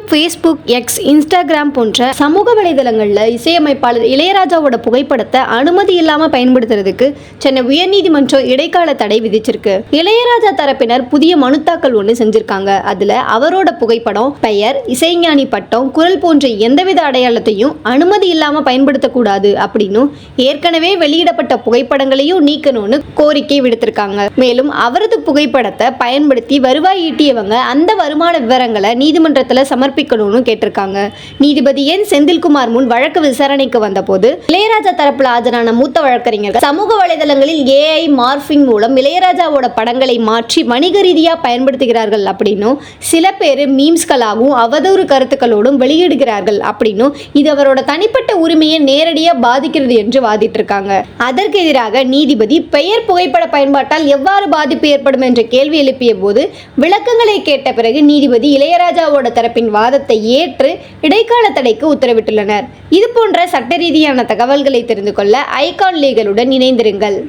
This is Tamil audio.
யூடியூப் ஃபேஸ்புக் எக்ஸ் இன்ஸ்டாகிராம் போன்ற சமூக வலைதளங்களில் இசையமைப்பாளர் இளையராஜாவோட புகைப்படத்தை அனுமதி இல்லாமல் பயன்படுத்துறதுக்கு சென்னை உயர்நீதிமன்றம் இடைக்கால தடை விதிச்சிருக்கு. இளையராஜா தரப்பினர் புதிய மனு தாக்கல் ஒன்று செஞ்சிருக்காங்க. அதுல அவரோட புகைப்படம் பெயர் இசைஞானி பட்டம் குரல் போன்ற எந்தவித அடையாளத்தையும் அனுமதி இல்லாமல் பயன்படுத்தக்கூடாது அப்படின்னும் ஏற்கனவே வெளியிடப்பட்ட புகைப்படங்களையும் நீக்கணும்னு கோரிக்கை விடுத்திருக்காங்க. மேலும் அவரது புகைப்படத்தை பயன்படுத்தி வருவாய் ஈட்டியவங்க அந்த வருமான விவரங்களை நீதிமன்றத்தில் சமர்ப்பிக்கணும்னு கேட்டிருக்காங்க. நீதிபதி என். செந்தில்குமார் முன் வழக்கு விசாரணைக்கு வந்தபோது இளையராஜா தரப்பில் ஆஜரான மூத்த வழக்கறிஞர்கள் சமூக வலைதளங்களில் ஏஐ மார்பிங் மூலம் இளையராஜாவோட படங்களை மாற்றி வணிக ரீதியாக பயன்படுத்துகிறார்கள் அப்படின்னும் சில பேர் மீம்ஸ்களாகவும் அவதூறு கருத்துக்களோடும் வெளியிடுகிறார்கள் அப்படின்னும் இது அவரோட தனிப்பட்ட உரிமையை நேரடியாக பாதிக்கிறது என்று வாதிட்டு இருக்காங்க அதற்கு எதிராக நீதிபதி பெயர் புகைப்பட பயன்பாட்டால் எவ்வாறு பாதிப்பு ஏற்படும் என்ற கேள்வி எழுப்பிய போது விளக்கங்களை கேட்ட பிறகு நீதிபதி இளையராஜாவோட தரப்பின் வாதத்தை ஏற்று இடைக்கால தடைக்கு உத்தரவிட்டுள்ளனர். இது போன்ற சட்ட ரீதியான தகவல்களை தெரிந்து கொள்ள ஐகான் லீகலுடன் இணைந்திருங்கள்.